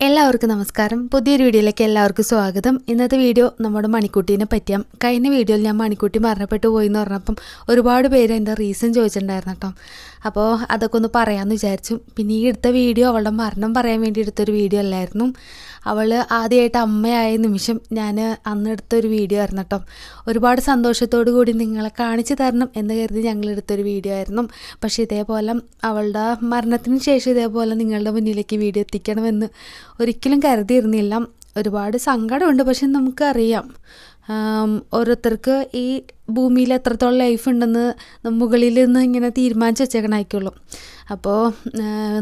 എല്ലാവർക്കും നമസ്കാരം. പുതിയൊരു വീഡിയോയിലേക്ക് എല്ലാവർക്കും സ്വാഗതം. ഇന്നത്തെ വീഡിയോ നമ്മുടെ മണിക്കുട്ടീനെ പറ്റിയാം കഴിഞ്ഞ വീഡിയോയിൽ ഞാൻ മണിക്കുട്ടി മരണപ്പെട്ടു പോയി എന്ന് പറഞ്ഞപ്പം ഒരുപാട് പേര് എന്റെ റീസൺ ചോദിച്ചിട്ടുണ്ടായിരുന്നു കേട്ടോ. അപ്പോൾ അതൊക്കെ ഒന്ന് പറയാമെന്ന് വിചാരിച്ചു. പിന്നെ ഈ എടുത്ത വീഡിയോ അവളുടെ മരണം പറയാൻ വേണ്ടി എടുത്തൊരു വീഡിയോ അല്ലായിരുന്നു. അവൾ ആദ്യമായിട്ട് അമ്മയായ നിമിഷം ഞാൻ അന്ന് എടുത്തൊരു വീഡിയോ ആയിരുന്നു കേട്ടോ. ഒരുപാട് സന്തോഷത്തോടു കൂടി നിങ്ങളെ കാണിച്ചു തരണം എന്ന് കരുതി ഞങ്ങൾ എടുത്തൊരു വീഡിയോ ആയിരുന്നു. പക്ഷേ ഇതേപോലെ അവളുടെ മരണത്തിന് ശേഷം ഇതേപോലെ നിങ്ങളുടെ മുന്നിലേക്ക് വീഡിയോ എത്തിക്കണമെന്ന് ഒരിക്കലും കരുതിയിരുന്നില്ല. ഒരുപാട് സങ്കടമുണ്ട് പക്ഷെ നമുക്കറിയാം. ഓരോരുത്തർക്ക് ഈ ഭൂമിയിൽ എത്രത്തോളം ലൈഫ് ഉണ്ടെന്ന് മുകളിൽ നിന്ന് ഇങ്ങനെ തീരുമാനിച്ച് വെച്ചേക്കണായിരിക്കുള്ളൂ. അപ്പോൾ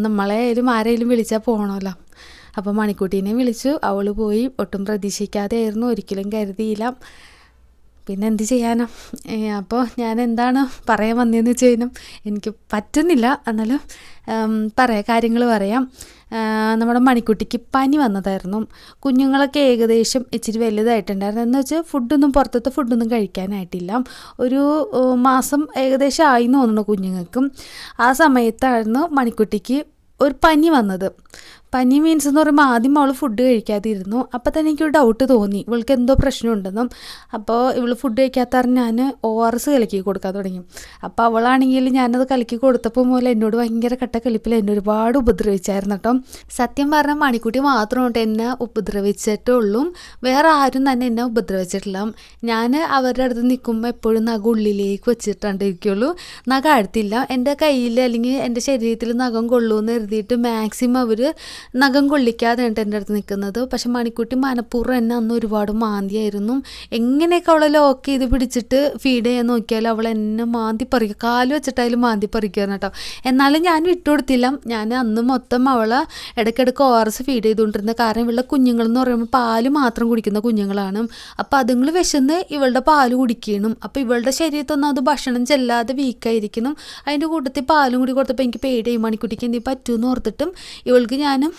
നമ്മളെയായാലും ആരെങ്കിലും വിളിച്ചാൽ പോകണമല്ലോ അപ്പോൾ മണിക്കുട്ടീനെ വിളിച്ചു അവൾ പോയി ഒട്ടും പ്രതീക്ഷിക്കാതെ ആയിരുന്നു ഒരിക്കലും കരുതിയില്ല. പിന്നെ എന്ത് ചെയ്യാനോ? അപ്പോൾ ഞാൻ എന്താണ് പറയാൻ വന്നതെന്ന് വെച്ച് കഴിഞ്ഞാൽ എനിക്ക് പറ്റുന്നില്ല. എന്നാലും പറയാം കാര്യങ്ങൾ പറയാം. നമ്മുടെ മണിക്കുട്ടിക്ക് പനി വന്നതായിരുന്നു. കുഞ്ഞുങ്ങളൊക്കെ ഏകദേശം ഇച്ചിരി വലുതായിട്ടുണ്ടായിരുന്നു. എന്ന് വെച്ചാൽ ഫുഡൊന്നും പുറത്തത്തെ ഫുഡൊന്നും കഴിക്കാനായിട്ടില്ല. ഒരു മാസം ഏകദേശം ആയി എന്ന് തോന്നുന്നു കുഞ്ഞുങ്ങൾക്കും. ആ സമയത്തായിരുന്നു മണിക്കുട്ടിക്ക് ഒരു പനി വന്നത്. പനി മീൻസ് എന്ന് പറയുമ്പോൾ ആദ്യം അവൾ ഫുഡ് കഴിക്കാതിരുന്നു. അപ്പോൾ തന്നെ എനിക്കൊരു ഡൗട്ട് തോന്നി. ഇവൾക്ക് എന്തോ പ്രശ്നമുണ്ടെന്നും. അപ്പോൾ ഇവൾ ഫുഡ് കഴിക്കാത്ത ഞാൻ ഒ ആർ എസ് കലക്കി കൊടുക്കാൻ തുടങ്ങി. അപ്പോൾ അവളാണെങ്കിൽ ഞാനത് കലക്കി കൊടുത്തപ്പോൾ മുതൽ എന്നോട് ഭയങ്കര കട്ട കളിപ്പിൽ എന്നെ ഒരുപാട് ഉപദ്രവിച്ചായിരുന്നു കേട്ടോ. സത്യം പറഞ്ഞാൽ മണിക്കുട്ടി മാത്രമുണ്ട് എന്നെ ഉപദ്രവിച്ചിട്ടുള്ളൂ. വേറെ ആരും തന്നെ എന്നെ ഉപദ്രവിച്ചിട്ടില്ല. ഞാൻ അവരുടെ അടുത്ത് നിൽക്കുമ്പോൾ എപ്പോഴും നഖം ഉള്ളിലേക്ക് വെച്ചിട്ടുണ്ടിരിക്കുള്ളൂ. നഖം അടുത്തില്ല എന്റെ കയ്യിൽ അല്ലെങ്കിൽ എന്റെ ശരീരത്തിൽ നഖം കൊള്ളൂന്ന് എഴുതിയിട്ട് മാക്സിമം അവർ നഖം കൊള്ളിക്കാതെ ഉണ്ട് എന്റെ അടുത്ത് നിൽക്കുന്നത്. പക്ഷെ മണിക്കുട്ടി മനഃപൂർവം എന്നെ അന്ന് ഒരുപാട് മാന്തിയായിരുന്നു. എങ്ങനെയൊക്കെ അവളെ ലോക്ക് ചെയ്ത് പിടിച്ചിട്ട് ഫീഡ് ചെയ്യാൻ നോക്കിയാലും അവൾ എന്നെ മാന്തി പറിക്കുക കാൽ വെച്ചിട്ടായാലും മാന്തി പറിക്കുമായിരുന്നു കേട്ടോ. എന്നാലും ഞാൻ വിട്ടുകൊടുത്തില്ല ഞാൻ അന്ന് മൊത്തം അവളെ ഇടയ്ക്കിടയ്ക്ക് ഒ ആർ എസ് ഫീഡ് ചെയ്തുകൊണ്ടിരുന്നത് കാരണം ഇവളുടെ കുഞ്ഞുങ്ങളെന്ന് പറയുമ്പോൾ പാൽ മാത്രം കുടിക്കുന്ന കുഞ്ഞുങ്ങളാണ്. അപ്പോൾ അതുങ്ങൾ വിശന്ന് ഇവളുടെ പാൽ കുടിക്കണം. അപ്പോൾ ഇവളുടെ ശരീരത്തൊന്നും അത് ഭക്ഷണം ചെല്ലാതെ വീക്കായിരിക്കണം അതിന്റെ കൂട്ടത്തിൽ പാലും കൂടി കൊടുത്തപ്പോൾ എനിക്ക് പേടിയായി. മണിക്കുട്ടിക്ക് എന്തെങ്കിലും പറ്റുമെന്ന് ഓർത്തിട്ടും ഇവൾക്ക് ഞാനും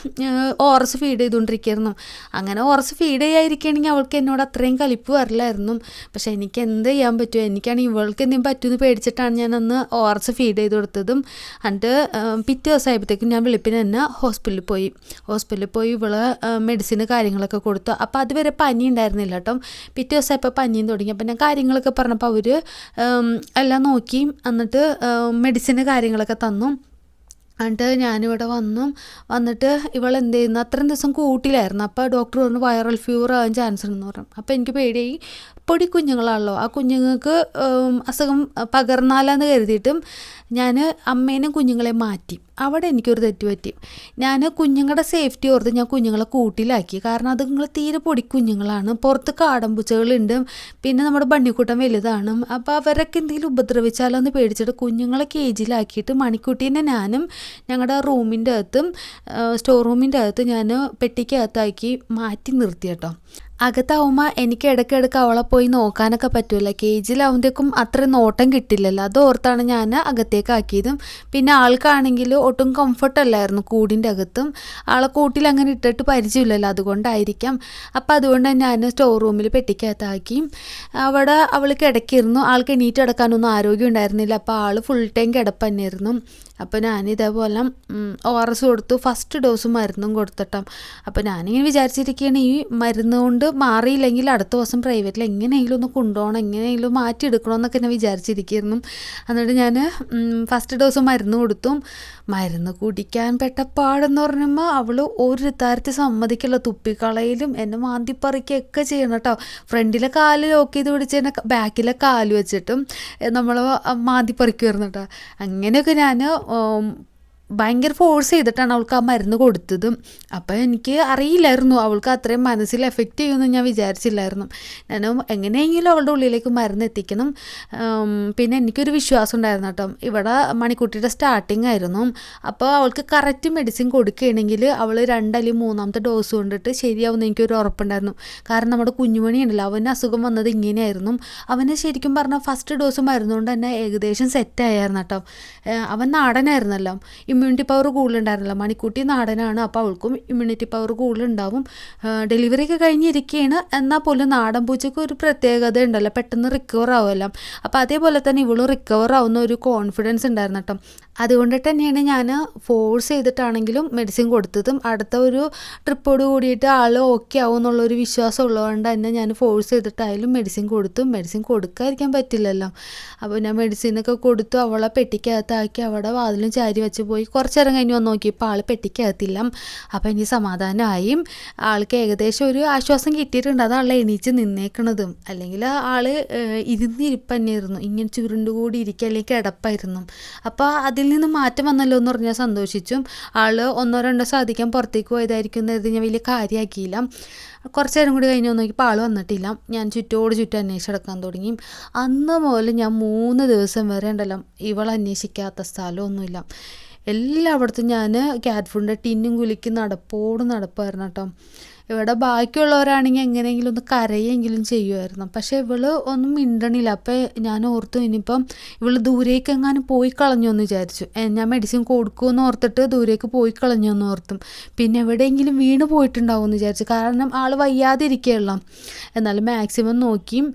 ഓറസ് ഫീഡ് ചെയ്തുകൊണ്ടിരിക്കുകയായിരുന്നു അങ്ങനെ ഓറസ് ഫീഡ് ചെയ്യാതിരിക്കുകയാണെങ്കിൽ അവൾക്ക് എന്നോട് അത്രയും കലിപ്പ് വരില്ലായിരുന്നു. പക്ഷെ എനിക്ക് എന്ത് ചെയ്യാൻ പറ്റുമോ എനിക്കാണെങ്കിൽ ഇവൾക്ക് എന്തെങ്കിലും പറ്റുമെന്ന് പേടിച്ചിട്ടാണ് ഞാൻ അന്ന് ഓറസ് ഫീഡ് ചെയ്ത് കൊടുത്തതും. എന്നിട്ട് പിറ്റേ ദിവസം ആയപ്പോഴത്തേക്കും ഞാൻ വെളുപ്പിന് തന്നെ ഹോസ്പിറ്റലിൽ പോയി. ഹോസ്പിറ്റലിൽ പോയി ഇവൾ മെഡിസിന് കാര്യങ്ങളൊക്കെ കൊടുത്തു. അപ്പോൾ അതുവരെ പനി ഉണ്ടായിരുന്നില്ല കേട്ടോ. പിറ്റേ ദിവസം ഇപ്പോൾ പനിയും തുടങ്ങി. അപ്പം ഞാൻ കാര്യങ്ങളൊക്കെ പറഞ്ഞപ്പോൾ അവർ എല്ലാം നോക്കി. എന്നിട്ട് മെഡിസിന് കാര്യങ്ങളൊക്കെ തന്നു. എന്നിട്ട് ഞാനിവിടെ വന്നു. വന്നിട്ട് ഇവൾ എന്ത് ചെയ്യുന്നു? അത്രയും ദിവസം കൂട്ടിലായിരുന്നു. അപ്പോൾ ഡോക്ടർ പറഞ്ഞു വൈറൽ ഫീവർ ആകാൻ ചാൻസ് ഉണ്ടെന്ന് പറഞ്ഞു. അപ്പോൾ എനിക്ക് പേടിയായി. പൊടി കുഞ്ഞുങ്ങളാണല്ലോ ആ കുഞ്ഞുങ്ങൾക്ക് അസുഖം പകർന്നാലെന്ന് കരുതിയിട്ടും ഞാൻ അമ്മേനും കുഞ്ഞുങ്ങളെ മാറ്റി. അവിടെ എനിക്കൊരു തെറ്റ് പറ്റി ഞാൻ കുഞ്ഞുങ്ങളുടെ സേഫ്റ്റി ഓർത്ത് ഞാൻ കുഞ്ഞുങ്ങളെ കൂട്ടിലാക്കി. കാരണം അത് നിങ്ങൾ തീരെ പൊടി കുഞ്ഞുങ്ങളാണ് പുറത്ത് കാടമ്പൂച്ചകളുണ്ട് പിന്നെ നമ്മുടെ ബണ്ണിക്കൂട്ടം വലുതാണ്. അപ്പോൾ അവരൊക്കെ എന്തെങ്കിലും ഉപദ്രവിച്ചാലോ എന്ന് പേടിച്ചിട്ട് കുഞ്ഞുങ്ങളെ കേജിലാക്കിയിട്ട് മണിക്കുട്ടീനെ ഞാനും ഞങ്ങളുടെ റൂമിന്റെ അകത്തും സ്റ്റോർ റൂമിന്റെ അകത്ത് ഞാൻ പെട്ടിക്കകത്താക്കി മാറ്റി നിർത്തി കേട്ടോ. അകത്താവുമ്പോൾ എനിക്ക് ഇടയ്ക്കിടയ്ക്ക് അവളെ പോയി നോക്കാനൊക്കെ പറ്റില്ല കേജിലാവുമ്പോഴേക്കും അത്ര നോട്ടം കിട്ടില്ലല്ലോ. അതോർത്താണ് ഞാൻ അകത്തേക്ക് ആക്കിയതും. പിന്നെ ആൾക്കാണെങ്കിൽ ഒട്ടും കംഫർട്ട് അല്ലായിരുന്നു കൂടിന്റെ അകത്തും. ആളെ കൂട്ടിൽ അങ്ങനെ ഇട്ടിട്ട് പരിചയമില്ലല്ലോ അതുകൊണ്ടായിരിക്കാം. അപ്പം അതുകൊണ്ട് ഞാൻ സ്റ്റോർ റൂമിൽ പെട്ടിക്കകത്താക്കി. അവിടെ അവൾ കിടക്കിയിരുന്നു ആൾക്ക് എണീറ്റ് കിടക്കാനൊന്നും ആരോഗ്യം ഉണ്ടായിരുന്നില്ല. അപ്പോൾ ആൾ ഫുൾ ടൈം കിടപ്പ് തന്നെയായിരുന്നു. അപ്പോൾ ഞാൻ ഇതേപോലെ ഒ ആർ എസ് കൊടുത്തു. ഫസ്റ്റ് ഡോസ് മരുന്നും കൊടുത്തിട്ടാം. അപ്പോൾ ഞാനിങ്ങനെ വിചാരിച്ചിരിക്കുകയാണ് ഈ മരുന്ന് കൊണ്ട് മാറിയില്ലെങ്കിൽ അടുത്ത ദിവസം പ്രൈവറ്റിൽ എങ്ങനെയെങ്കിലും ഒന്ന് കൊണ്ടുപോകണം എങ്ങനെയെങ്കിലും മാറ്റിയെടുക്കണമെന്നൊക്കെ ഞാൻ വിചാരിച്ചിരിക്കുന്നു. എന്നിട്ട് ഞാൻ ഫസ്റ്റ് ഡോസ് മരുന്ന് കൊടുത്തു. മരുന്ന് കുടിക്കാൻ പെട്ട പാടെന്ന് പറയുമ്പോൾ അവൾ ഒരു തരത്തിൽ സമ്മതിക്കില്ല. തുപ്പിക്കളയിലും എന്നെ മാന്തിപ്പറിക്കുകയൊക്കെ ചെയ്യണം കേട്ടോ ഫ്രണ്ടിലെ കാൽ ലോക്ക് ചെയ്ത് പിടിച്ച് എന്നെ ബാക്കിലെ കാൽ വെച്ചിട്ടും നമ്മൾ മാന്തിപ്പറിക്കുമായിരുന്നു കേട്ടോ അങ്ങനെയൊക്കെ ഞാൻ um, ഭയങ്കര ഫോഴ്സ് ചെയ്തിട്ടാണ് അവൾക്ക് ആ മരുന്ന് കൊടുത്തതും. അപ്പോൾ എനിക്ക് അറിയില്ലായിരുന്നു അവൾക്ക് അത്രയും മനസ്സിൽ എഫക്റ്റ് ചെയ്യുമെന്ന് ഞാൻ വിചാരിച്ചില്ലായിരുന്നു. ഞാൻ എങ്ങനെയെങ്കിലും അവളുടെ ഉള്ളിലേക്ക് മരുന്ന് എത്തിക്കണം. പിന്നെ എനിക്കൊരു വിശ്വാസം ഉണ്ടായിരുന്നു കേട്ടോ. ഇവിടെ മണിക്കുട്ടിയുടെ സ്റ്റാർട്ടിങ് ആയിരുന്നു. അപ്പോൾ അവൾക്ക് കറക്റ്റ് മെഡിസിൻ കൊടുക്കുകയാണെങ്കിൽ അവൾ രണ്ടല്ലെങ്കിൽ മൂന്നാമത്തെ ഡോസ് കൊണ്ടിട്ട് ശരിയാവുമെന്ന് എനിക്കൊരു ഉറപ്പുണ്ടായിരുന്നു. കാരണം നമ്മുടെ കുഞ്ഞുമണി ഉണ്ടല്ലോ അവന് അസുഖം വന്നത് ഇങ്ങനെയായിരുന്നു. അവന് ശരിക്കും പറഞ്ഞാൽ ഫസ്റ്റ് ഡോസ് മരുന്നുകൊണ്ട് തന്നെ ഏകദേശം സെറ്റായിരുന്നു കേട്ടോ. അവൻ നാടനായിരുന്നല്ലോ. Immunity power കൂടുതലുണ്ടായിരുന്നില്ല. മണിക്കൂട്ടി നാടനാണ്. അപ്പോൾ അവൾക്കും ഇമ്മ്യൂണിറ്റി പവർ കൂടുതലുണ്ടാവും. ഡെലിവറി ഒക്കെ കഴിഞ്ഞിരിക്കുകയാണ് എന്നാൽ പോലും നാടൻ പൂച്ചയ്ക്ക് ഒരു പ്രത്യേകത ഉണ്ടല്ലോ. പെട്ടെന്ന് റിക്കവർ ആവുമല്ലോ. അപ്പോൾ അതേപോലെ തന്നെ ഇവളും റിക്കവർ ആവുന്ന ഒരു കോൺഫിഡൻസ് ഉണ്ടായിരുന്നു കേട്ടോ. അതുകൊണ്ട് തന്നെയാണ് ഞാൻ ഫോഴ്സ് ചെയ്തിട്ടാണെങ്കിലും മെഡിസിൻ കൊടുത്തതും. അടുത്ത ഒരു ട്രിപ്പോട് കൂടിയിട്ട് ആൾ ഓക്കെ ആവും എന്നുള്ളൊരു വിശ്വാസം ഉള്ളതുകൊണ്ട് തന്നെ ഞാൻ ഫോഴ്സ് ചെയ്തിട്ടായാലും മെഡിസിൻ കൊടുത്തു. മെഡിസിൻ കൊടുക്കാതിരിക്കാൻ പറ്റില്ലല്ലോ. അപ്പോൾ ഞാൻ മെഡിസിനൊക്കെ കൊടുത്തു. അവളെ പെട്ടിക്കകത്താക്കി അവിടെ വാതിലും ചാരി വെച്ച് പോയി. കുറച്ച് നേരം കഴിഞ്ഞ് വന്ന് നോക്കിയപ്പോൾ ആൾ പെട്ടിക്കകത്തില്ല. അപ്പോൾ എനിക്ക് സമാധാനമായി. ആൾക്ക് ഏകദേശം ഒരു ആശ്വാസം കിട്ടിയിട്ടുണ്ട്. അതാണ് എണീച്ച് നിന്നേക്കണതും. അല്ലെങ്കിൽ ആൾ ഇരുന്നിരിപ്പ് തന്നെയായിരുന്നു ഇങ്ങനെ ചുരുണ്ടുകൂടി ഇരിക്കുക അല്ലെങ്കിൽ കിടപ്പായിരുന്നു. അപ്പോൾ അതിൽ നിന്ന് മാറ്റം വന്നല്ലോ എന്ന് പറഞ്ഞാൽ സന്തോഷിച്ചും. ആൾ ഒന്നോ രണ്ടോ സാധിക്കാൻ പുറത്തേക്ക് പോയതായിരിക്കും എന്ന് കരുതി ഞാൻ വലിയ കാര്യമാക്കിയില്ല. കുറച്ച് നേരം കൂടി കഴിഞ്ഞ് നോക്കിയപ്പോൾ ആൾ വന്നിട്ടില്ല. ഞാൻ ചുറ്റോട് ചുറ്റും അന്വേഷിച്ചെടുക്കാൻ തുടങ്ങി. അന്ന് മുതൽ ഞാൻ മൂന്ന് ദിവസം വരെ ഉണ്ടല്ലോ ഇവൾ അന്വേഷിക്കാത്ത സ്ഥലമൊന്നുമില്ല. എല്ലായിടത്തും ഞാൻ ക്യാറ്റ് ഫുഡിന്റെ ടിന്നും കുലുക്കി നടപ്പോട് നടപ്പായിരുന്നു കേട്ടോ. ഇവിടെ ബാക്കിയുള്ളവരാണെങ്കിൽ എങ്ങനെയെങ്കിലും ഒന്ന് കരയെങ്കിലും ചെയ്യുമായിരുന്നു. പക്ഷേ ഇവൾ ഒന്നും മിണ്ടണില്ല. അപ്പോൾ ഞാൻ ഓർത്തു ഇനിയിപ്പം ഇവൾ ദൂരേക്ക് എങ്ങാനും പോയി കളഞ്ഞു എന്ന് വിചാരിച്ചു. ഞാൻ മെഡിസിൻ കൊടുക്കുമെന്ന് ഓർത്തിട്ട് ദൂരേക്ക് പോയി കളഞ്ഞു എന്ന് ഓർത്തും. പിന്നെ എവിടെയെങ്കിലും വീണ് പോയിട്ടുണ്ടാവും എന്ന് വിചാരിച്ചു. കാരണം ആൾ വയ്യാതിരിക്കുകയുള്ള എന്നാലും മാക്സിമം നോക്കിയും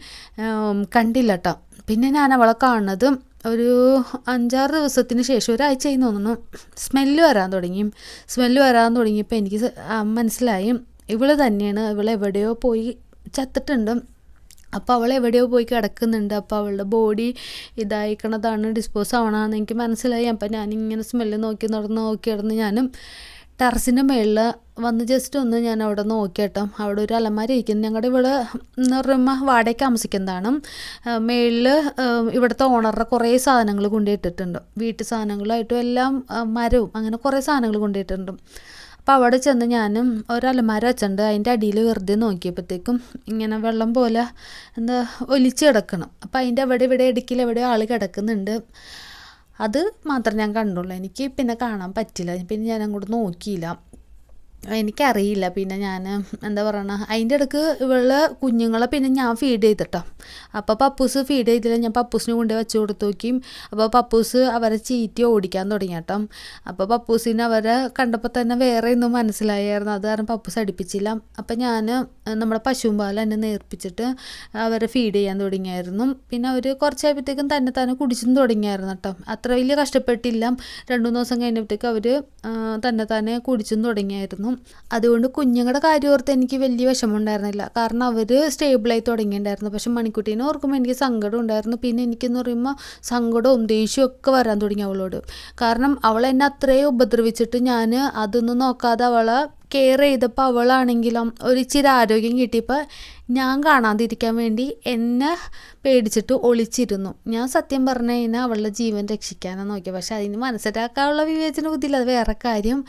കണ്ടില്ല കേട്ടോ. പിന്നെ ഞാൻ അവളെ കാണുന്നത് ഒരു അഞ്ചാറ് ദിവസത്തിന് ശേഷം ഒരാഴ്ച ആയി തോന്നുന്നു. സ്മെല്ല് വരാൻ തുടങ്ങി. സ്മെല്ല് വരാൻ തുടങ്ങിയപ്പോൾ എനിക്ക് മനസ്സിലായി. ഇവൾ തന്നെയാണ്. ഇവൾ എവിടെയോ പോയി ചത്തിട്ടുണ്ട്. അപ്പോൾ അവൾ എവിടെയോ പോയി കിടക്കുന്നുണ്ട്. അപ്പോൾ അവളുടെ ബോഡി ഇതായിക്കണതാണ്. ഡിസ്പോസ് ആവണമെന്ന് എനിക്ക് മനസ്സിലായി. അപ്പോൾ ഞാനിങ്ങനെ സ്മെല്ല് നോക്കി നടന്ന് നോക്കി നടന്ന് ഞാനും ടെറസിന്റെ മുകളിൽ വന്ന് ജസ്റ്റ് ഒന്ന് ഞാൻ അവിടെ നോക്കിയട്ടോ. അവിടെ ഒരു അലമാര ഇരിക്കുന്നു. ഞങ്ങളുടെ ഇവിടെ പറയുമ്പോൾ വാടകയ്ക്ക് താമസിക്കുന്നതാണ്. മേളിൽ ഇവിടുത്തെ ഓണറുടെ കുറേ സാധനങ്ങൾ കൊണ്ടുപോയിട്ടിട്ടുണ്ട്. വീട്ടു സാധനങ്ങളായിട്ടും എല്ലാം മരവും അങ്ങനെ കുറേ സാധനങ്ങൾ കൊണ്ടുപോയിട്ടുണ്ട്. അപ്പോൾ അവിടെ ചെന്ന് ഞാനും ഒരു അലമാര വെച്ചിട്ടുണ്ട്. അതിന്റെ അടിയിൽ വെറുതെ നോക്കിയപ്പോഴത്തേക്കും ഇങ്ങനെ വെള്ളം പോലെ എന്താ ഒലിച്ച് കിടക്കണം. അപ്പോൾ അതിന്റെ അവിടെ ഇവിടെ ഇടുക്കിൽ എവിടെ ആൾ കിടക്കുന്നുണ്ട്. അത് മാത്രം ഞാൻ കണ്ടുള്ളൂ. എനിക്ക് പിന്നെ കാണാൻ പറ്റില്ല. പിന്നെ ഞാൻ അങ്ങോട്ട് നോക്കിയില്ല. എനിക്കറിയില്ല. പിന്നെ ഞാൻ എന്താ പറയണ അതിന്റെ ഇടയ്ക്ക് ഇവളെ കുഞ്ഞുങ്ങളെ പിന്നെ ഞാൻ ഫീഡ് ചെയ്തിട്ടോ. അപ്പോൾ പപ്പൂസ് ഫീഡ് ചെയ്തില്ല. ഞാൻ പപ്പൂസിന് കൊണ്ട് വെച്ച് കൊടുത്തു നോക്കിയും അപ്പോൾ പപ്പൂസ് അവരെ ചീറ്റി ഓടിക്കാൻ തുടങ്ങി കേട്ടോ അപ്പോൾ പപ്പൂസിനെ അവരെ കണ്ടപ്പോൾ തന്നെ വേറെ ഒന്നും മനസ്സിലായായിരുന്നു അത് കാരണം പപ്പൂസ് അടുപ്പിച്ചില്ല. അപ്പോൾ ഞാൻ നമ്മുടെ പശുമ്പാൽ തന്നെ നേർപ്പിച്ചിട്ട് അവരെ ഫീഡ് ചെയ്യാൻ തുടങ്ങിയായിരുന്നു. പിന്നെ അവർ കുറച്ചായപ്പോഴത്തേക്കും തന്നെ തന്നെ കുടിച്ചും തുടങ്ങിയായിരുന്നു കേട്ടോ. അത്ര വലിയ കഷ്ടപ്പെട്ടില്ല. രണ്ടു മൂന്ന് ദിവസം കഴിഞ്ഞപ്പോഴത്തേക്ക് അവർ തന്നെ തന്നെ കുടിച്ചും തുടങ്ങിയായിരുന്നു. അതുകൊണ്ട് കുഞ്ഞുങ്ങളുടെ കാര്യം ഓർത്ത് എനിക്ക് വലിയ വിഷമമുണ്ടായിരുന്നില്ല. കാരണം അവർ സ്റ്റേബിളായി തുടങ്ങിയിട്ടുണ്ടായിരുന്നു. പക്ഷെ മണിക്കുട്ടീനെ ഓർക്കുമ്പോൾ എനിക്ക് സങ്കടം ഉണ്ടായിരുന്നു. പിന്നെ എനിക്കെന്ന് പറയുമ്പോൾ സങ്കടവും ദേഷ്യവും ഒക്കെ വരാൻ തുടങ്ങി അവളോട്. കാരണം അവൾ എന്നെ അത്രയും ഉപദ്രവിച്ചിട്ട് ഞാൻ അതൊന്നും നോക്കാതെ അവളെ കെയർ ചെയ്തപ്പോൾ അവളാണെങ്കിലും ഒരു ഇച്ചിരി ആരോഗ്യം കിട്ടിയപ്പോൾ ഞാൻ കാണാതിരിക്കാൻ വേണ്ടി എന്നെ പേടിച്ചിട്ട് ഒളിച്ചിരുന്നു. ഞാൻ സത്യം പറഞ്ഞു കഴിഞ്ഞാൽ അവളുടെ ജീവൻ രക്ഷിക്കാനാണ് നോക്കിയത്. പക്ഷെ അതിന് മനസ്സിലാക്കാനുള്ള വിവേചന ബുദ്ധിയില്ല. അത് വേറെ കാര്യം.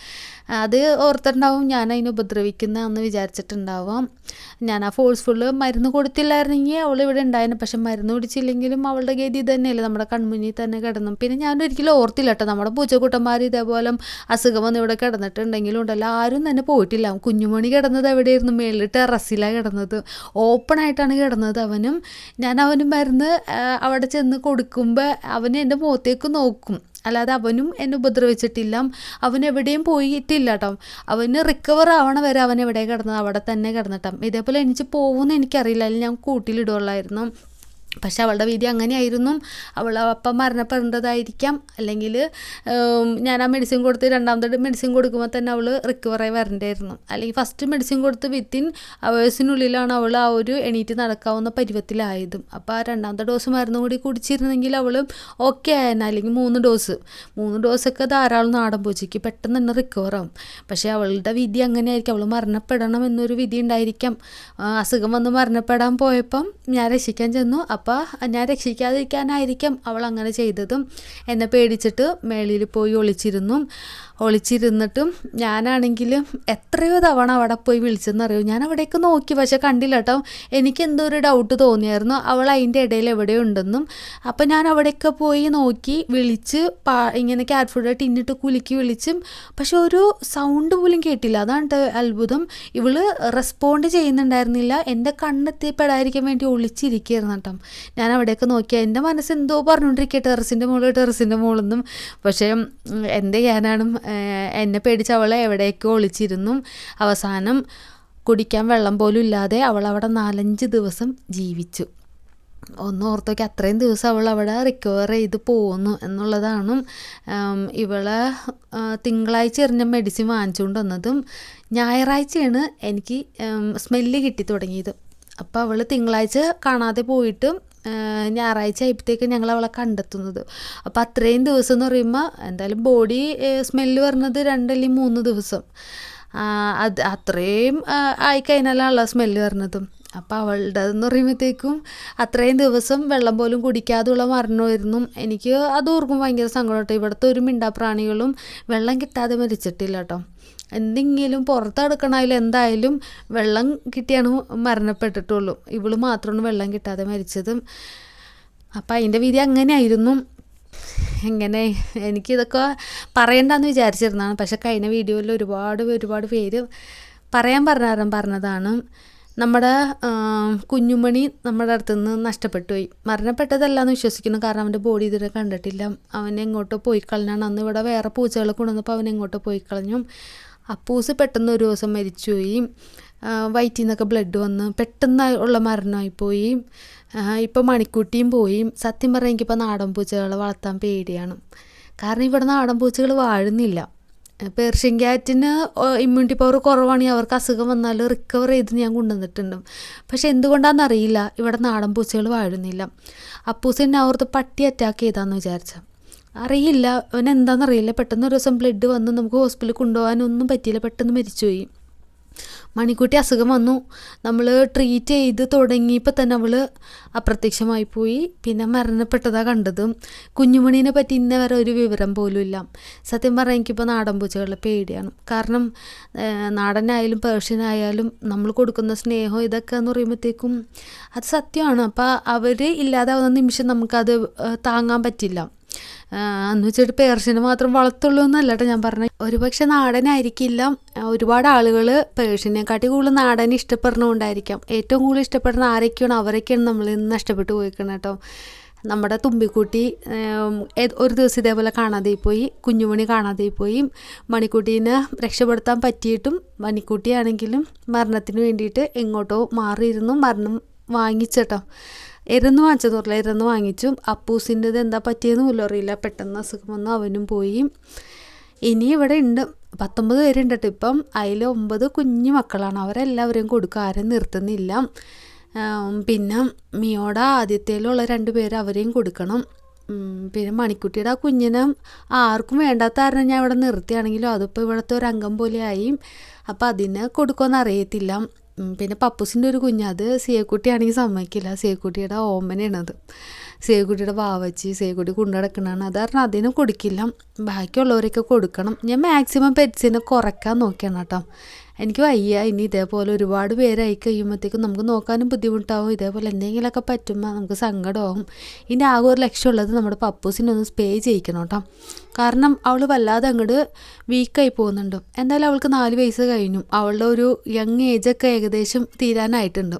അത് ഓർത്തിട്ടുണ്ടാവും ഞാൻ അതിനെ ഉപദ്രവിക്കുന്നതെന്ന് വിചാരിച്ചിട്ടുണ്ടാവാം. ഞാൻ ആ ഫോഴ്സ്ഫുള്ള് മരുന്ന് കൊടുത്തില്ലായിരുന്നെങ്കിൽ അവൾ ഇവിടെ ഉണ്ടായിരുന്നു. പക്ഷെ മരുന്ന് കുടിച്ചില്ലെങ്കിലും അവളുടെ ഗതി തന്നെയല്ലേ നമ്മുടെ കൺമുന്നിൽ തന്നെ കിടന്നു. പിന്നെ ഞാൻ ഒരിക്കലും ഓർത്തില്ല കേട്ടോ. നമ്മുടെ പൂച്ചക്കൂട്ടന്മാർ ഇതേപോലെ അസുഖം വന്ന് ഇവിടെ കിടന്നിട്ടുണ്ടെങ്കിലും ഉണ്ടല്ലോ. ആരും തന്നെ പോയിട്ടില്ല. കുഞ്ഞുമണി കിടന്നത് എവിടെയായിരുന്നു? മേളിൽ ടെറസിലാണ് കിടന്നത്. ഓപ്പൺ ആയിട്ടാണ് കിടന്നത് അവനും. ഞാൻ അവനും മരുന്ന് അവിടെ ചെന്ന് കൊടുക്കുമ്പോൾ അവൻ എന്റെ മുഖത്തേക്ക് നോക്കും. അല്ലാതെ അവനും എന്നെ ഉപദ്രവിച്ചിട്ടില്ല. അവൻ എവിടെയും പോയിട്ടില്ല കേട്ടോ അവന് റിക്കവർ ആവണ വരെ അവൻ എവിടെ കിടന്നത്? അവിടെ തന്നെ കിടന്നിട്ടാം. ഇതേപോലെ എനിക്ക് പോകുമെന്ന് എനിക്കറിയില്ല. അല്ലെങ്കിൽ ഞാൻ കൂട്ടിലിടുള്ളായിരുന്നു പക്ഷെ അവളുടെ വിധി അങ്ങനെയായിരുന്നു. അവൾ അപ്പം മരണപ്പെടേണ്ടതായിരിക്കാം. അല്ലെങ്കിൽ ഞാൻ ആ മെഡിസിൻ കൊടുത്ത് രണ്ടാമത്തെ മെഡിസിൻ കൊടുക്കുമ്പോൾ തന്നെ അവൾ റിക്കവറായി വരണ്ടായിരുന്നു. അല്ലെങ്കിൽ ഫസ്റ്റ് മെഡിസിൻ കൊടുത്ത് വിത്തിൻ അവേഴ്സിനുള്ളിലാണ് അവൾ ആ ഒരു എണീറ്റ് നടക്കാവുന്ന പരുവത്തിലായതും. അപ്പോൾ ആ രണ്ടാമത്തെ ഡോസ് മരുന്ന് കൂടി കുടിച്ചിരുന്നെങ്കിൽ അവൾ ഓക്കെ ആയിരുന്നു അല്ലെങ്കിൽ മൂന്ന് ഡോസ് മൂന്ന് ഡോസൊക്കെ ധാരാളം നാടൻ പൂച്ചയ്ക്ക് പെട്ടെന്ന് തന്നെ റിക്കവറാവും പക്ഷേ അവളുടെ വിധി അങ്ങനെയായിരിക്കും. അവൾ മരണപ്പെടണം എന്നൊരു വിധി ഉണ്ടായിരിക്കാം. അസുഖം വന്ന് മരണപ്പെടാൻ പോയപ്പം ഞാൻ രക്ഷിക്കാൻ ചെന്നു. അപ്പോൾ ഞാൻ രക്ഷിക്കാതിരിക്കാനായിരിക്കാം അവൾ അങ്ങനെ ചെയ്തതും. എന്നെ പേടിച്ചിട്ട് മേളിൽ പോയി ഒളിച്ചിരുന്നു. ഒളിച്ചിരുന്നിട്ടും ഞാനാണെങ്കിൽ എത്രയോ തവണ അവിടെ പോയി വിളിച്ചെന്നറിയോ? ഞാൻ അവിടേക്ക് നോക്കി പക്ഷെ കണ്ടില്ല കേട്ടോ. എനിക്ക് എന്തോ ഒരു ഡൗട്ട് തോന്നിയായിരുന്നു. അവൾ അതിന്റെ ഇടയിൽ എവിടെയുണ്ടെന്നും അപ്പം ഞാൻ അവിടെയൊക്കെ പോയി നോക്കി വിളിച്ച് പാ ഇങ്ങനെ ക്യാറ്റ് ഫുഡ് ടിന്നിട്ട് കുലുക്കി വിളിച്ചും. പക്ഷെ ഒരു സൗണ്ട് പോലും കേട്ടില്ല. അതാണ് അത്ഭുതം. ഇവൾ റെസ്പോണ്ട് ചെയ്യുന്നുണ്ടായിരുന്നില്ല. എന്റെ കണ്ണെത്തിപ്പെടാതിരിക്കാൻ വേണ്ടി ഒളിച്ചിരിക്കുകയായിരുന്നു കേട്ടോ. ഞാൻ അവിടെയൊക്കെ നോക്കിയ എന്റെ മനസ്സ് എന്തോ പറഞ്ഞുകൊണ്ടിരിക്കുക ടെറസിന്റെ മുകളിൽ ടെറസിന്റെ മുകളിൽ പക്ഷേ ഉം, എന്ത് ചെയ്യാനാണ് എന്നെ പേടിച്ച് അവളെ എവിടെയൊക്കെ ഒളിച്ചിരുന്നു അവസാനം കുടിക്കാൻ വെള്ളം പോലും ഇല്ലാതെ അവൾ അവിടെ നാലഞ്ച് ദിവസം ജീവിച്ചു. ഒന്ന് ഓർത്തൊക്കെ അത്രയും ദിവസം അവൾ അവിടെ റിക്കവർ ചെയ്ത് പോകുന്നു എന്നുള്ളതാണ് ഇവളെ തിങ്കളാഴ്ച എറിഞ്ഞ മെഡിസിൻ വാങ്ങിച്ചുകൊണ്ട് വന്നതും ഞായറാഴ്ചയാണ് എനിക്ക് സ്മെല്ല് കിട്ടി തുടങ്ങിയത്. അപ്പോൾ അവൾ തിങ്കളാഴ്ച കാണാതെ പോയിട്ട് ഞായറാഴ്ച ആയപ്പോഴത്തേക്ക് ഞങ്ങൾ അവളെ കണ്ടെത്തുന്നത്. അപ്പോൾ അത്രയും ദിവസം എന്ന് പറയുമ്പോൾ എന്തായാലും ബോഡി സ്മെല്ല് വരുന്നത് രണ്ടല്ലി മൂന്ന് ദിവസം. അത് അത്രയും ആയിക്കഴിഞ്ഞാലാണല്ലോ സ്മെല്ല് വരുന്നതും അപ്പോൾ അവളുടെതെന്ന് പറയുമ്പോഴത്തേക്കും അത്രയും ദിവസം വെള്ളം പോലും കുടിക്കാതെയുള്ള മരണമായിരുന്നു. എനിക്ക് അത് ഓർക്കും ഭയങ്കര സങ്കടം കേട്ടോ. ഇവിടുത്തെ ഒരു മിണ്ടാപ്രാണികളും വെള്ളം കിട്ടാതെ മരിച്ചിട്ടില്ല കേട്ടോ. എന്തെങ്കിലും പുറത്തെടുക്കണമായാലും എന്തായാലും വെള്ളം കിട്ടിയാണ് മരണപ്പെട്ടിട്ടുള്ളൂ. ഇവൾ മാത്രമാണ് വെള്ളം കിട്ടാതെ മരിച്ചതും. അപ്പം അതിന്റെ വിധി അങ്ങനെയായിരുന്നു. എങ്ങനെ? എനിക്കിതൊക്കെ പറയണ്ടെന്ന് വിചാരിച്ചിരുന്നതാണ്. പക്ഷെ കഴിഞ്ഞ വീഡിയോയിൽ ഒരുപാട് ഒരുപാട് പേര് പറയാൻ പറഞ്ഞാരം പറഞ്ഞതാണ്. നമ്മുടെ കുഞ്ഞുമണി നമ്മുടെ അടുത്ത് നിന്ന് നഷ്ടപ്പെട്ടു പോയി. മരണപ്പെട്ടതല്ല എന്ന് വിശ്വസിക്കുന്നു. കാരണം അവന്റെ ബോഡി ഇതുവരെ കണ്ടിട്ടില്ല. അവൻ എങ്ങോട്ടോ പോയി കളഞ്ഞാണ് അന്ന് ഇവിടെ വേറെ പൂച്ചകളെ കൊണ്ടുവന്നപ്പോൾ അവൻ എങ്ങോട്ടോ പോയി കളഞ്ഞു അപ്പൂസ് പെട്ടെന്ന് ഒരു ദിവസം മരിച്ചുപോയി. വയറ്റിൽ നിന്നൊക്കെ ബ്ലഡ് വന്ന് പെട്ടെന്ന് ഉള്ള മരണമായിപ്പോയി. ഇപ്പോൾ മണിക്കൂട്ടിയും പോയി. സത്യം പറഞ്ഞാൽ എനിക്കിപ്പോൾ നാടൻ പൂച്ചകളെ വളർത്താൻ പേടിയാണ്. കാരണം ഇവിടെ നാടൻ പൂച്ചകൾ വാഴുന്നില്ല. പേർഷ്യൻ ക്യാറ്റിന് ഇമ്മ്യൂണിറ്റി പവർ കുറവാണെങ്കിൽ അവർക്ക് അസുഖം വന്നാൽ റിക്കവർ ചെയ്ത് ഞാൻ കൊണ്ടുവന്നിട്ടുണ്ട്. പക്ഷെ എന്തുകൊണ്ടാണെന്നറിയില്ല. ഇവിടെ നാടൻ പൂച്ചകൾ വാഴുന്നില്ല. അപ്പൂസ് എന്നെ അവർത്ത് പട്ടി അറ്റാക്ക് ചെയ്താന്ന് വിചാരിച്ച. അറിയില്ല. അവൻ എന്താണെന്നറിയില്ല പെട്ടെന്ന് ഒരു ദിവസം ബ്ലഡ് വന്ന്. നമുക്ക് ഹോസ്പിറ്റലിൽ കൊണ്ടുപോകാനൊന്നും പറ്റിയില്ല. പെട്ടെന്ന് മരിച്ചുപോയി. മണിക്കുട്ടി അസുഖം വന്നു. നമ്മൾ ട്രീറ്റ് ചെയ്ത് തുടങ്ങിയപ്പോൾ തന്നെ അവൾ അപ്രത്യക്ഷമായി പോയി പിന്നെ മരണപ്പെട്ടതാണ് കണ്ടത്. കുഞ്ഞുമണീനെ പറ്റി ഇന്ന വരെ ഒരു വിവരം പോലും ഇല്ല. സത്യം പറഞ്ഞാൽ എനിക്കിപ്പോൾ നാടൻ പൂച്ചകളെ പേടിയാണ്. കാരണം നാടനായാലും പേർഷ്യനായാലും നമ്മൾ കൊടുക്കുന്ന സ്നേഹം ഇതൊക്കെ എന്ന് പറയുമ്പോഴത്തേക്കും അത് സത്യമാണ്. അപ്പോൾ അവർ ഇല്ലാതാവുന്ന നിമിഷം നമുക്കത് താങ്ങാൻ പറ്റില്ല. എന്ന് വെച്ചിട്ട് പേർഷ്യന് മാത്രം വളർത്തുള്ളൂ എന്നല്ല കേട്ടോ ഞാൻ പറഞ്ഞത് ഒരുപക്ഷെ നാടനായിരിക്കില്ല. ഒരുപാട് ആളുകൾ പേർഷ്യനെക്കാട്ടി കൂടുതൽ നാടനെ ഇഷ്ടപ്പെടണമുണ്ടായിരിക്കാം ഏറ്റവും കൂടുതൽ ഇഷ്ടപ്പെടുന്ന ആരൊക്കെയാണ് അവരൊക്കെയാണ് നമ്മൾ ഇന്ന് നഷ്ടപ്പെട്ടു പോയിക്കണം കേട്ടോ നമ്മുടെ തുമ്പിക്കുട്ടി ഒരു ദിവസം ഇതേപോലെ കാണാതെ പോയി കുഞ്ഞുമണി കാണാതെ പോയി. മണിക്കുട്ടീനെ രക്ഷപ്പെടുത്താൻ പറ്റിയിട്ടും മണിക്കുട്ടിയാണെങ്കിലും മരണത്തിന് വേണ്ടിയിട്ട് എങ്ങോട്ടോ മാറിയിരുന്നു. മരണം വാങ്ങിച്ചേട്ടോ എരുന്ന് വാങ്ങിച്ചെന്ന് പറഞ്ഞില്ല? എരുന്ന് വാങ്ങിച്ചു. അപ്പൂസിന്റെത് എന്താ പറ്റിയെന്ന് പോലും അറിയില്ല. പെട്ടെന്ന് അസുഖം വന്നു. അവനും പോയി. ഇനി ഇവിടെ ഉണ്ട്. പത്തൊമ്പത് പേരുണ്ട് കേട്ടോ ഇപ്പം. അതിൽ ഒമ്പത് കുഞ്ഞു മക്കളാണ്. അവരെല്ലാവരെയും കൊടുക്കുക. ആരും നിർത്തുന്നില്ല. പിന്നെ മിയോട ആദ്യത്തേലുള്ള രണ്ട് പേര് അവരെയും കൊടുക്കണം. പിന്നെ മണിക്കുട്ടിയുടെ ആ കുഞ്ഞിനെ ആർക്കും വേണ്ടാത്ത കാരണം ഞാൻ ഇവിടെ നിർത്തിയാണെങ്കിലും അതിപ്പോൾ ഇവിടുത്തെ ഒരു അംഗം പോലെയായി. അപ്പോൾ അതിനെ കൊടുക്കുമെന്ന് അറിയത്തില്ല. പിന്നെ പപ്പൂസിന്റെ ഒരു കുഞ്ഞ് അത് സിയക്കുട്ടിയാണെങ്കിൽ സമ്മതിക്കില്ല. സിയക്കുട്ടിയുടെ ഓമനയാണത്. സിയക്കുട്ടിയുടെ വാവച്ചി സിയക്കുട്ടി കൊണ്ടുനടക്കണതാണ്. അത് കാരണം അതിന് കൊടുക്കില്ല. ബാക്കിയുള്ളവരൊക്കെ കൊടുക്കണം. ഞാൻ മാക്സിമം പെറ്റ്സിനെ കുറയ്ക്കാൻ നോക്കിയാണ് കേട്ടോ. എനിക്ക് വയ്യ ഇനി ഇതേപോലെ ഒരുപാട് പേരായി കഴിയുമ്പോഴത്തേക്കും നമുക്ക് നോക്കാനും ബുദ്ധിമുട്ടാവും. ഇതേപോലെ എന്തെങ്കിലുമൊക്കെ പറ്റുമ്പോൾ നമുക്ക് സങ്കടമാവും. ഇനി ആകെ ഒരു ലക്ഷ്യമുള്ളത് നമ്മുടെ പപ്പൂസിനൊന്ന് സ്പേ ചെയ്യിക്കണം കേട്ടോ കാരണം അവൾ വല്ലാതെ അങ്ങോട്ട് വീക്കായി പോകുന്നുണ്ട്. എന്തായാലും അവൾക്ക് നാല് വയസ്സ് കഴിഞ്ഞു. അവളുടെ ഒരു യങ് ഏജൊക്കെ ഏകദേശം തീരാനായിട്ടുണ്ട്.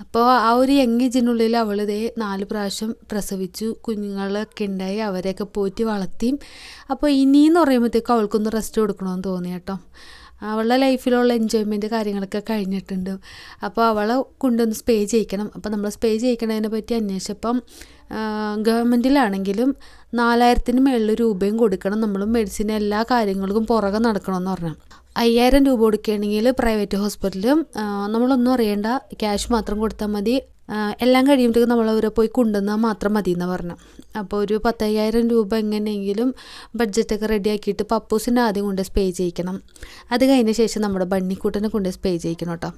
അപ്പോൾ ആ ഒരു യങ് ഏജിനുള്ളിൽ അവൾ ഇതേ നാല് പ്രാവശ്യം പ്രസവിച്ചു. കുഞ്ഞുങ്ങളൊക്കെ ഉണ്ടായി അവരെയൊക്കെ പോറ്റി വളർത്തിയും അപ്പോൾ ഇനിയെന്ന് പറയുമ്പോഴത്തേക്കും അവൾക്കൊന്ന് റെസ്റ്റ് കൊടുക്കണമെന്ന് തോന്നി കേട്ടോ അവളുടെ ലൈഫിലുള്ള എൻജോയ്മെന്റ് കാര്യങ്ങളൊക്കെ കഴിഞ്ഞിട്ടുണ്ട്. അപ്പോൾ അവളെ കൊണ്ടുവന്ന് സ്പേ ചെയ്യിക്കണം. അപ്പോൾ നമ്മൾ സ്പേ ചെയ്യിക്കണതിനെ പറ്റി അന്വേഷിച്ചപ്പം ഗവൺമെന്റിലാണെങ്കിലും നാലായിരത്തിന് മേളിൽ രൂപയും കൊടുക്കണം. നമ്മൾ മെഡിസിൻ എല്ലാ കാര്യങ്ങൾക്കും പുറകെ നടക്കണമെന്ന് പറഞ്ഞു. അയ്യായിരം രൂപ കൊടുക്കുകയാണെങ്കിൽ പ്രൈവറ്റ് ഹോസ്പിറ്റലും നമ്മളൊന്നും അറിയേണ്ട ക്യാഷ് മാത്രം കൊടുത്താൽ മതി. എല്ലാം കഴിയുമ്പോൾ നമ്മൾ അവരെ പോയി കൊണ്ടുവന്നാൽ മാത്രം മതി എന്ന് പറഞ്ഞു അപ്പോൾ ഒരു പത്തയ്യായിരം രൂപ എങ്ങനെയെങ്കിലും ബഡ്ജറ്റൊക്കെ റെഡിയാക്കിയിട്ട് പപ്പൂസിന്റെ ആദ്യം കൊണ്ട് സ്പേ ചെയ്യിക്കണം. അത് കഴിഞ്ഞ ശേഷം നമ്മുടെ ബണ്ണിക്കൂട്ടനെ കൊണ്ട് സ്പേ ചെയ്യിക്കണം കേട്ടോ.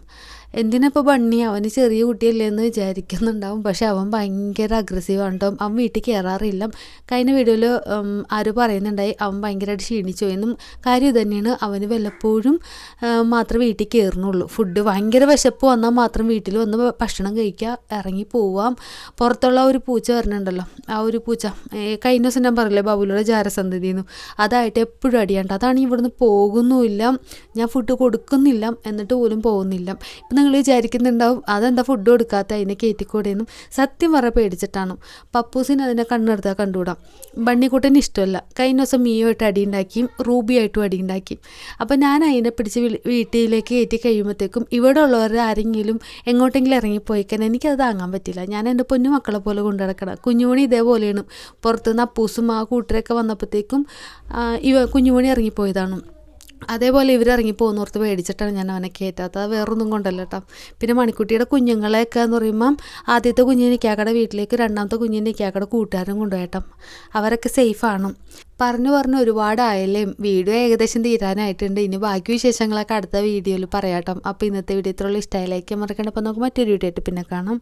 എന്തിനപ്പോൾ ബണ്ണി? അവന് ചെറിയ കുട്ടിയല്ലേ എന്ന് വിചാരിക്കുന്നുണ്ടാവും. പക്ഷെ അവൻ ഭയങ്കര അഗ്രസീവാണ് കേട്ടോ. അവൻ വീട്ടിൽ കയറാറില്ല. കഴിഞ്ഞ വീഡിയോയിൽ ആര് പറയുന്നുണ്ടായി. അവൻ ഭയങ്കരമായിട്ട് ക്ഷീണിച്ചു എന്നും കാര്യം തന്നെയാണ്. അവന് വല്ലപ്പോഴും മാത്രം വീട്ടിൽ കയറുന്നുള്ളൂ. ഫുഡ് ഭയങ്കര വിശപ്പ് വന്നാൽ മാത്രം വീട്ടിൽ വന്ന് ഭക്ഷണം കഴിക്കുക. ഇറങ്ങി പോവാം പുറത്തുള്ള ഒരു പൂച്ച വരണുണ്ടല്ലോ ആ ഒരു പൂച്ച കഴിഞ്ഞ ദിവസം ഞാൻ പറഞ്ഞില്ലേ ബാബുലയുടെ ജാരസന്ധതി എന്നു അതായിട്ട് എപ്പോഴും അടിയാണ്ട് അതാണ് ഇവിടുന്ന് പോകുന്നുമില്ല. ഞാൻ ഫുഡ് കൊടുക്കുന്നില്ല. എന്നിട്ട് പോലും പോകുന്നില്ല. ഇപ്പം നിങ്ങൾ വിചാരിക്കുന്നുണ്ടാവും അതെന്താ ഫുഡ് കൊടുക്കാത്ത? അതിനെ കയറ്റിക്കൂടെയെന്നും സത്യം പറ പേടിച്ചിട്ടാണ്. പപ്പൂസിന് അതിനെ കണ്ണെടുത്താൽ കണ്ടുകൂടാം. ബണ്ണിക്കുട്ടന് ഇഷ്ടമല്ല. കഴിഞ്ഞ ദിവസം മീയുമായിട്ട് അടി ഉണ്ടാക്കിയും റൂബിയായിട്ടും അടി ഉണ്ടാക്കി. അപ്പം ഞാൻ അതിനെ പിടിച്ച് വീട്ടിലേക്ക് കയറ്റി കഴിയുമ്പോഴത്തേക്കും ഇവിടെ ഉള്ളവർ ആരെങ്കിലും എങ്ങോട്ടെങ്കിലും ഇറങ്ങിപ്പോയിക്കാൻ കഴിഞ്ഞാൽ എനിക്കത് താങ്ങാൻ പറ്റില്ല ഞാൻ എന്റെ പൊന്നു മക്കളെ പോലെ കൊണ്ടു നടക്കണം. കുഞ്ഞുമണി ഇതേപോലെയാണ്. പുറത്തുനിന്ന് അപ്പൂസും ആ കൂട്ടരൊക്കെ വന്നപ്പോഴത്തേക്കും ഇവ കുഞ്ഞുമണി ഇറങ്ങിപ്പോയതാണ്. അതേപോലെ ഇവരിറങ്ങി പോകുന്നോർത്ത് പേടിച്ചിട്ടാണ് ഞാൻ അവനെ കയറ്റാത്തത്. വേറൊന്നും കൊണ്ടല്ല കേട്ടോ. പിന്നെ മണിക്കുട്ടിയുടെ കുഞ്ഞുങ്ങളെയൊക്കെ എന്ന് പറയുമ്പം ആദ്യത്തെ കുഞ്ഞിനെ നിൽക്കാക്കട വീട്ടിലേക്ക് രണ്ടാമത്തെ കുഞ്ഞിനെ നിൽക്കാക്കട കൂട്ടുകാരും കൊണ്ടുപോയട്ടോ അവരൊക്കെ സേഫാണ്. പറഞ്ഞു പറഞ്ഞ് ഒരുപാടായാലേ വീഡിയോ ഏകദേശം തീരാനായിട്ടുണ്ട്. ഇനി ബാക്കി വിശേഷങ്ങളൊക്കെ അടുത്ത വീഡിയോയിൽ പറയാട്ടോ. അപ്പോൾ ഇന്നത്തെ വീഡിയോ ഇത്രയുള്ള ഇഷ്ടമായിലേക്ക് മറക്കണ്ട. അപ്പോൾ നമുക്ക് മറ്റൊരു വീഡിയോ ആയിട്ട് പിന്നെ കാണാം.